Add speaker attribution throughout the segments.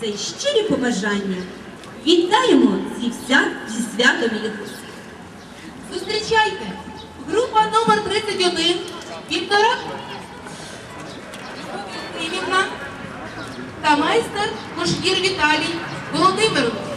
Speaker 1: це щирі побажання. Вітаємо зі, святом їх.
Speaker 2: Зустрічайте! Група номер 31 Віктора Кривівна та майстер Кошкір Віталій Володимирович.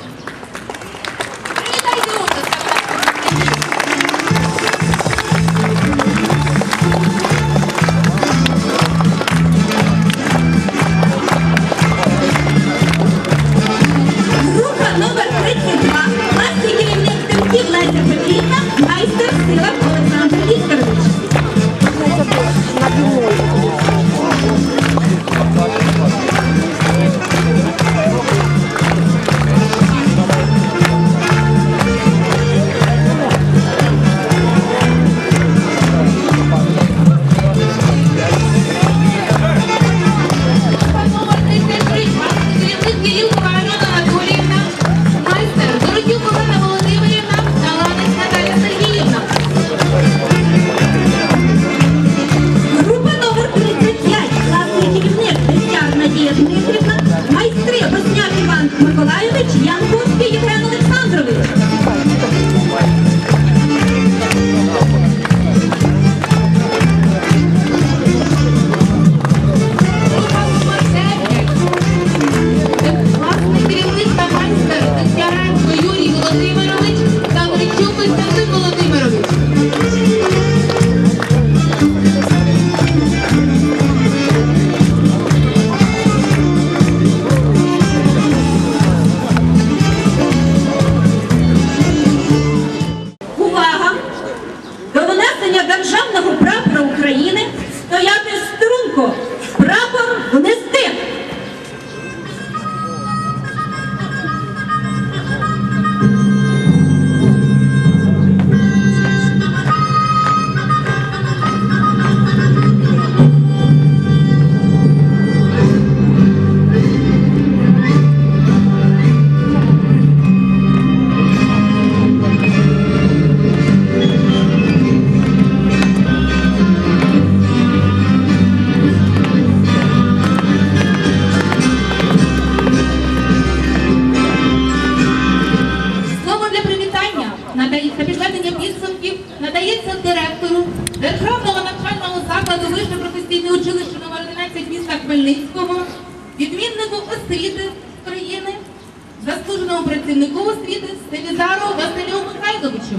Speaker 2: Заслуженому працівнику освіти Стелізару Василю Михайловичу.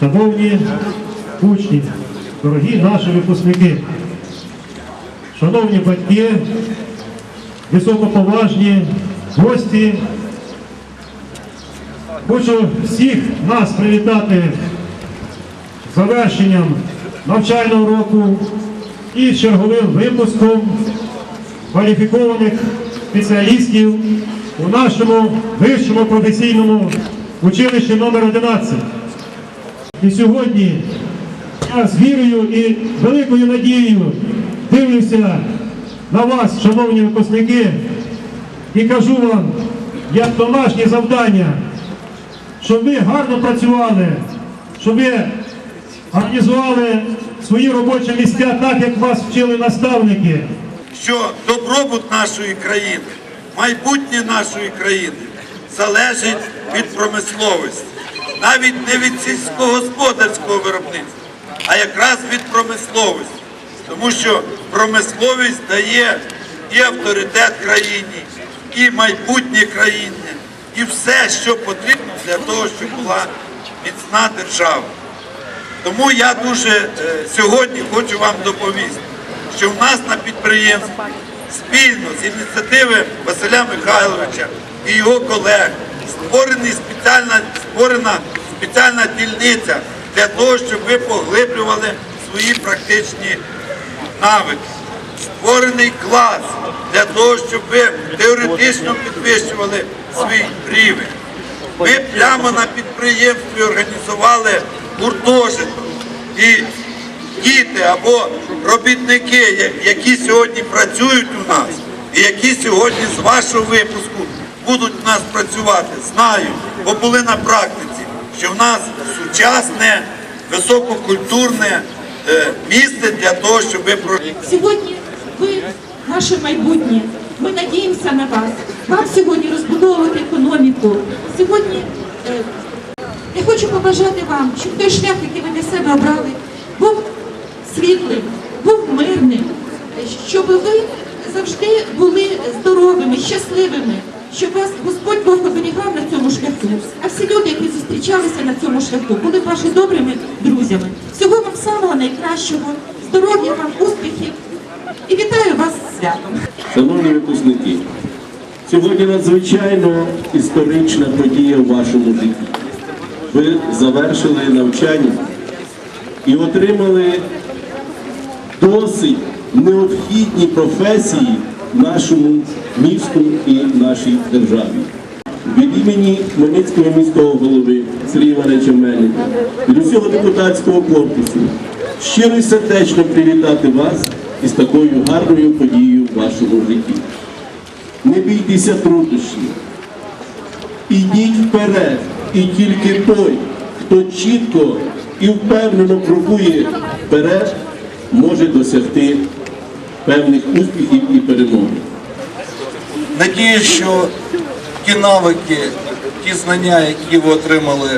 Speaker 3: Шановні учні, дорогі наші випускники, шановні батьки, високоповажні гості, хочу всіх нас привітати завершенням навчального року і черговим випуском кваліфікованих спеціалістів у нашому вищому професійному училищі номер 11. І сьогодні я з вірою і великою надією дивлюся на вас, шановні випускники, і кажу вам, як домашнє завдання, щоб ви гарно працювали, щоб ви організували свої робочі місця так, як вас вчили наставники.
Speaker 4: що добробут нашої країни, майбутнє нашої країни залежить від промисловості, навіть не від сільськогосподарського виробництва, а якраз від промисловості. Тому що промисловість дає і авторитет країні, і майбутнє країни, і все, що потрібно для того, щоб була міцна держава. Тому я дуже е, сьогодні хочу вам доповісти, що в нас на підприємстві спільно з ініціативи Василя Михайловича і його колег створений спеціальна, створена спеціальна дільниця для того, щоб ви поглиблювали свої практичні навики. Створений клас для того, щоб ви теоретично підвищували свій рівень. Ми прямо на підприємстві організували гуртожиток. І діти або робітники, які сьогодні працюють у нас, і які сьогодні з вашого випуску будуть у нас працювати, знаю, бо були на практиці, що в нас сучасне, висококультурне е, місце для того, щоб ви про.
Speaker 5: Сьогодні ви наше майбутнє. Ми надіємося на вас. Вам сьогодні розбудовувати економіку. Сьогодні е, я хочу побажати вам, щоб той шлях, який ви для себе обрали, був світлим, був мирним, щоб ви завжди були здоровими, щасливими, щоб вас Господь Бог оберігав на цьому шляху. А всі люди, які зустрічалися на цьому шляху, були вашими добрими друзями. Всього вам самого найкращого, здоров'я вам, успіхів і вітаю вас з святом.
Speaker 6: Шановні випускники, сьогодні надзвичайно історична подія в вашому житті. Ви завершили навчання і отримали досить необхідні професії нашому місту і нашій державі. Від імені Хмельницького міського голови Сергія Івановича Мельника, від усього депутатського корпусу щиро і сердечно привітати вас із такою гарною подією в вашому житті. Не бійтеся труднощів. Ідіть вперед, і тільки той, хто чітко і впевнено крокує вперед, може досягти певних успіхів і перемоги.
Speaker 7: Надію, що ті навики, ті знання, які ви отримали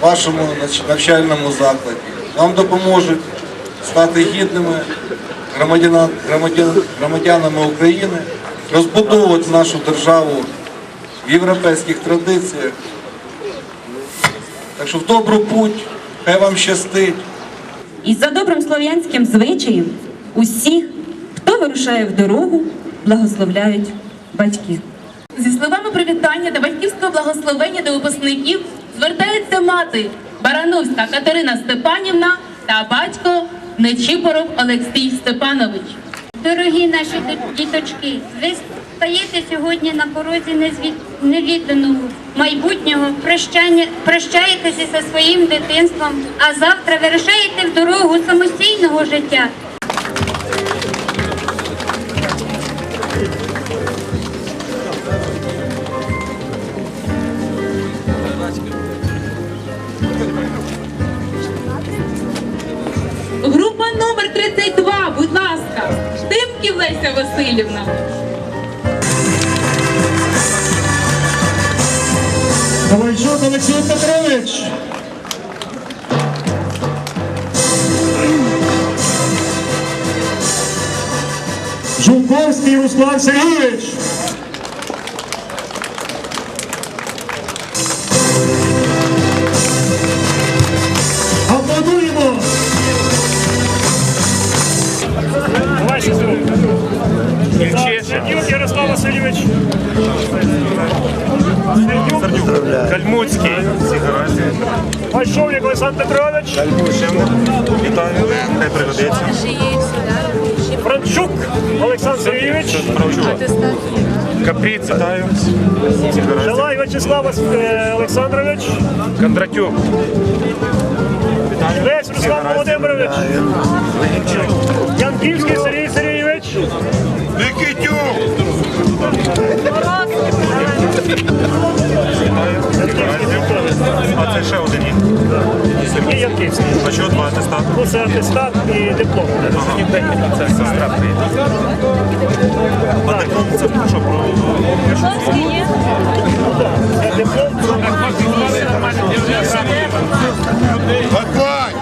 Speaker 7: в вашому навчальному закладі, вам допоможуть стати гідними громадяна- громадян- громадянами України, розбудовувати нашу державу в європейських традиціях. Так що в добру путь, хай вам щастить.
Speaker 8: І за добрим слов'янським звичаєм усіх, хто вирушає в дорогу, благословляють батьки.
Speaker 9: Зі словами привітання та батьківського благословення до випускників звертається мати Барановська Катерина Степанівна та батько Нечипоров Олексій Степанович.
Speaker 2: Дорогі наші діточки, ви стаєте сьогодні на порозі невіданого майбутнього, прощаєтеся зі своїм дитинством, а завтра вирушаєте в дорогу самостійного життя.
Speaker 9: Васильівна.
Speaker 10: Ковальчук Олексій Петрович. Жуковський Руслан Сергійович.
Speaker 3: Пащовник Олександр Петрович.
Speaker 11: Вітаю, хай пригодиться.
Speaker 3: Франчук Олександр Сергійович.
Speaker 11: Каприца. Вітаю.
Speaker 3: Шалай Вячеслав е, Олександрович.
Speaker 11: Кондратюк.
Speaker 3: Лесь Руслан Володимирович. Янківський Сергій Сергійович.
Speaker 4: Никитюк!
Speaker 11: А це ще один є.
Speaker 3: Сергій Янківський.
Speaker 11: А чого два атестати?
Speaker 3: Ну, це атестат і диплом.
Speaker 11: Це сестра приїде. А диплом це що про...
Speaker 3: Це диплом.
Speaker 4: Бакбай!